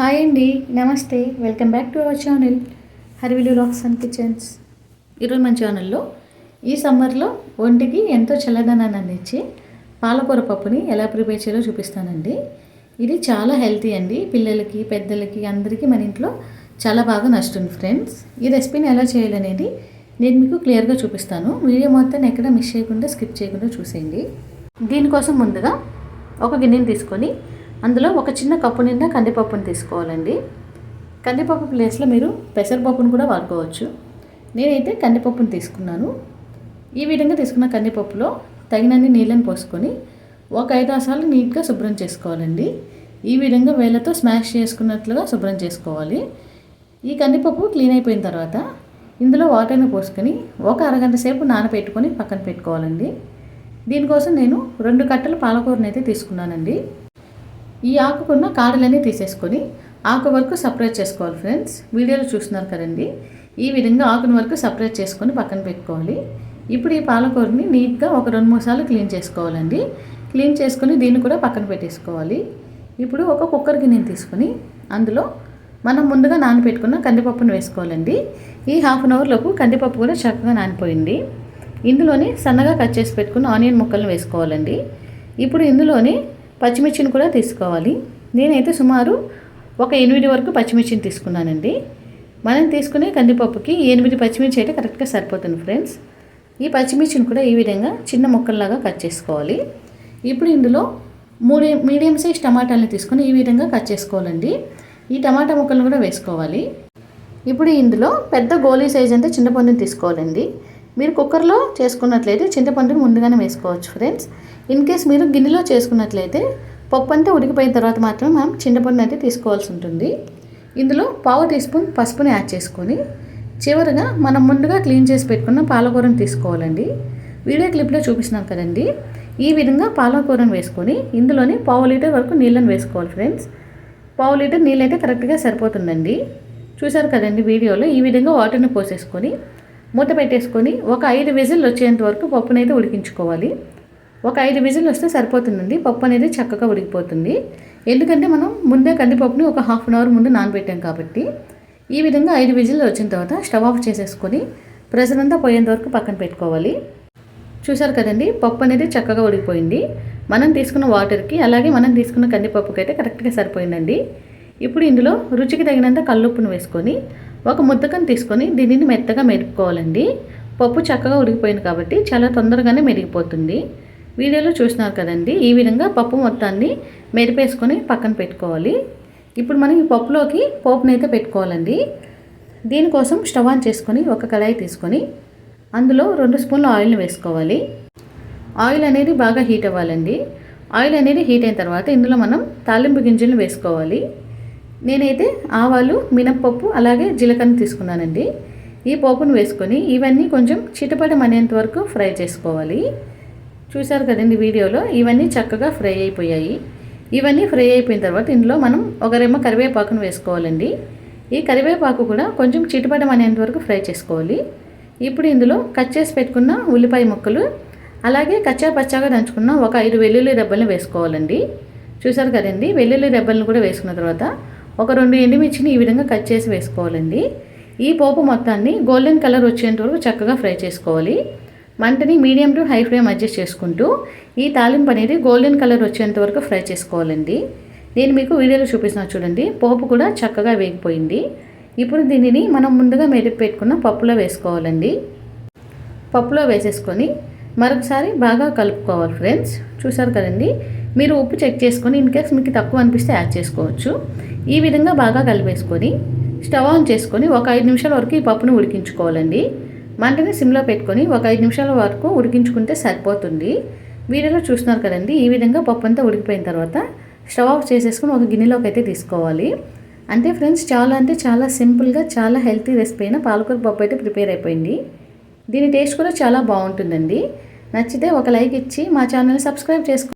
Hi అండి నమస్తే. Welcome back to our channel Harivilu rocks and kitchens. ఈరోజు మన ఛానల్లో ఈ సమ్మర్లో ఒంటికి ఎంతో చల్లదనాన్ని అందించి పాలకూర పప్పుని ఎలా ప్రిపేర్ చేయాలో చూపిస్తానండి. ఇది చాలా హెల్తీ అండి. పిల్లలకి పెద్దలకి అందరికీ మన ఇంట్లో చాలా బాగా నచ్చుతుంది ఫ్రెండ్స్. ఈ రెసిపీని ఎలా చేయాలనేది నేను మీకు క్లియర్గా చూపిస్తాను. వీడియో మొత్తం ఎక్కడ మిస్ చేయకుండా స్కిప్ చేయకుండా చూసేయండి. దీనికోసం ముందుగా ఒక గిన్నెని తీసుకొని అందులో ఒక చిన్న కప్పు నిండా కందిపప్పును తీసుకోవాలండి. కందిపప్పు ప్లేస్లో మీరు పెసరపప్పును కూడా వాడుకోవచ్చు. నేనైతే కందిపప్పును తీసుకున్నాను. ఈ విధంగా తీసుకున్న కందిపప్పులో తగినన్ని నీళ్ళని పోసుకొని ఒక ఐదు ఆసాలు నీట్గా శుభ్రం చేసుకోవాలండి. ఈ విధంగా వేళ్ళతో స్మాష్ చేసుకున్నట్లుగా శుభ్రం చేసుకోవాలి. ఈ కందిపప్పు క్లీన్ అయిపోయిన తర్వాత ఇందులో వాటర్ని పోసుకొని ఒక అరగంట సేపు నానబెట్టుకొని పక్కన పెట్టుకోవాలండి. దీనికోసం నేను రెండు కట్టలు పాలకూరని అయితే తీసుకున్నానండి. ఈ ఆకుకున్న కాడలన్నీ తీసేసుకొని ఆకు వరకు సపరేట్ చేసుకోవాలి ఫ్రెండ్స్. వీడియోలో చూస్తున్నారు కదండి. ఈ విధంగా ఆకుని వరకు సపరేట్ చేసుకొని పక్కన పెట్టుకోవాలి. ఇప్పుడు ఈ పాలకూరని నీట్గా ఒక రెండు మూడు సార్లు క్లీన్ చేసుకోవాలండి. క్లీన్ చేసుకొని దీన్ని కూడా పక్కన పెట్టేసుకోవాలి. ఇప్పుడు ఒక కుక్కర్ గిన్నెని తీసుకొని అందులో మనం ముందుగా నానబెట్టుకున్న కందిపప్పును వేసుకోవాలండి. ఈ హాఫ్ అన్ అవర్లోపు కందిపప్పు కూడా చక్కగా నానిపోయింది. ఇందులోని సన్నగా కట్ చేసి పెట్టుకున్న ఆనియన్ ముక్కలను వేసుకోవాలండి. ఇప్పుడు ఇందులోని పచ్చిమిర్చిని కూడా తీసుకోవాలి. నేనైతే సుమారు ఒక ఎనిమిది వరకు పచ్చిమిర్చిని తీసుకున్నానండి. మనం తీసుకునే కందిపప్పుకి ఎనిమిది పచ్చిమిర్చి అయితే కరెక్ట్గా సరిపోతుంది ఫ్రెండ్స్. ఈ పచ్చిమిర్చిని కూడా ఈ విధంగా చిన్న ముక్కల్లాగా కట్ చేసుకోవాలి. ఇప్పుడు ఇందులో మూడు మీడియం సైజ్ టమాటాలను తీసుకొని ఈ విధంగా కట్ చేసుకోవాలండి. ఈ టమాటా ముక్కలను కూడా వేసుకోవాలి. ఇప్పుడు ఇందులో పెద్ద గోళీ సైజ్ అంటే చింతపండుని తీసుకోవాలండి. మీరు కుక్కర్లో చేసుకున్నట్లయితే చింతపండుని ముందుగానే వేసుకోవచ్చు ఫ్రెండ్స్ ఇన్ కేస్ మీరు గిన్నెలో చేసుకున్నట్లయితే పప్పు అంతా ఉడికిపోయిన తర్వాత మాత్రమే మనం చింతపండుని అయితే తీసుకోవాల్సి ఉంటుంది. ఇందులో పావు టీ స్పూన్ పసుపుని యాడ్ చేసుకొని చివరిగా మనం ముందుగా క్లీన్ చేసి పెట్టుకున్న పాలకూరను తీసుకోవాలండి. వీడియో క్లిప్లో చూపిస్తున్నాం కదండి. ఈ విధంగా పాలకూరను వేసుకొని ఇందులోనే పావు లీటర్ వరకు నీళ్ళని వేసుకోవాలి ఫ్రెండ్స్ పావు లీటర్ నీళ్ళు అయితే కరెక్ట్గా సరిపోతుందండి. చూసారు కదండి వీడియోలో? ఈ విధంగా వాటర్ని పోసేసుకొని మూత పెట్టేసుకొని ఒక ఐదు విజిల్ వచ్చేంత వరకు పప్పునైతే ఉడికించుకోవాలి. ఒక ఐదు విజిల్ వస్తే సరిపోతుందండి. పప్పు అనేది చక్కగా ఉడికిపోతుంది. ఎందుకంటే మనం ముందే కందిపప్పుని ఒక హాఫ్ అన్ అవర్ ముందు నానబెట్టాం కాబట్టి ఈ విధంగా ఐదు విజిల్ వచ్చిన తర్వాత స్టవ్ ఆఫ్ చేసేసుకొని ప్రెషర్ అంతా పోయేంత వరకు పక్కన పెట్టుకోవాలి. చూసారు కదండి? పప్పు అనేది చక్కగా ఉడికిపోయింది. మనం తీసుకున్న వాటర్కి అలాగే మనం తీసుకున్న కందిపప్పుకి అయితే కరెక్ట్గా సరిపోయిందండి. ఇప్పుడు ఇందులో రుచికి తగినంత కల్లుప్పును వేసుకొని ఒక ముద్దకం తీసుకొని దీనిని మెత్తగా మెరుపుకోవాలండి పప్పు చక్కగా ఉడికిపోయింది కాబట్టి చాలా తొందరగానే మెరిగిపోతుంది వీడియోలో చూసినారు కదండి ఈ విధంగా పప్పు మొత్తాన్ని మెరిపేసుకొని పక్కన పెట్టుకోవాలి. ఇప్పుడు మనం ఈ పప్పులోకి పోపునైతే పెట్టుకోవాలండి. దీనికోసం స్టవ్ ఆన్ చేసుకొని ఒక కడాయి తీసుకొని అందులో రెండు స్పూన్ల ఆయిల్ని వేసుకోవాలి. ఆయిల్ అనేది బాగా హీట్ అవ్వాలండి. ఆయిల్ అనేది హీట్ అయిన తర్వాత ఇందులో మనం తాలింపు గింజలను వేసుకోవాలి. నేనైతే ఆవాలు మినప్పప్పు అలాగే జీలకర్ర తీసుకున్నానండి. ఈ పోపును వేసుకొని ఇవన్నీ కొంచెం చిటపటం అనేంత వరకు ఫ్రై చేసుకోవాలి. చూశారు కదండి వీడియోలో ఇవన్నీ చక్కగా ఫ్రై అయిపోయాయి. ఇవన్నీ ఫ్రై అయిపోయిన తర్వాత ఇందులో మనం ఒక రెమ్మ కరివేపాకును వేసుకోవాలండి. ఈ కరివేపాకు కూడా కొంచెం చిటపటం అనేంత వరకు ఫ్రై చేసుకోవాలి. ఇప్పుడు ఇందులో కట్ చేసి పెట్టుకున్న ఉల్లిపాయ ముక్కలు అలాగే కచ్చా పచ్చాగా దంచుకున్న ఒక ఐదు వెల్లుల్లి దెబ్బలను వేసుకోవాలండి. చూసారు కదండి వెల్లుల్లి దెబ్బలను కూడా వేసుకున్న తర్వాత ఒక రెండు ఎండుమిర్చిని ఈ విధంగా కట్ చేసి వేసుకోవాలండి. ఈ పోపు మొత్తాన్ని గోల్డెన్ కలర్ వచ్చేంత వరకు చక్కగా ఫ్రై చేసుకోవాలి. మంటని medium to high flame adjust చేసుకుంటూ ఈ తాలింపు అనేది గోల్డెన్ కలర్ వచ్చేంత వరకు ఫ్రై చేసుకోవాలండి. నేను మీకు వీడియోలో చూపిస్తున్నా చూడండి. పోపు కూడా చక్కగా వేగిపోయింది. ఇప్పుడు దీనిని మనం ముందుగా మెరుపు పెట్టుకున్న పప్పులో వేసుకోవాలండి. పప్పులో వేసేసుకొని మరొకసారి బాగా కలుపుకోవాలి ఫ్రెండ్స్. చూసారు కదండి? మీరు ఉప్పు చెక్ చేసుకొని ఇన్ కేస్ మీకు తక్కువ అనిపిస్తే యాడ్ చేసుకోవచ్చు. ఈ విధంగా బాగా కలిపేసుకొని స్టవ్ ఆన్ చేసుకొని ఒక ఐదు నిమిషాల వరకు ఈ పప్పును ఉడికించుకోవాలండి. మంటని సిమ్లో పెట్టుకొని ఒక ఐదు నిమిషాల వరకు ఉడికించుకుంటే సరిపోతుంది. వీడియోలో చూస్తున్నారు కదండి ఈ విధంగా పప్పు అంతా ఉడికిపోయిన తర్వాత స్టవ్ ఆఫ్ చేసేసుకొని ఒక గిన్నెలోకి అయితే తీసుకోవాలి. అంటే ఫ్రెండ్స్ చాలా అంటే చాలా సింపుల్గా చాలా హెల్తీ రెసిపీ అయిన పాలకూర పప్పు అయితే ప్రిపేర్ అయిపోయింది. దీని టేస్ట్ కూడా చాలా బాగుంటుందండి. నచ్చితే ఒక లైక్ ఇచ్చి మా ఛానల్ని సబ్స్క్రైబ్ చేసుకో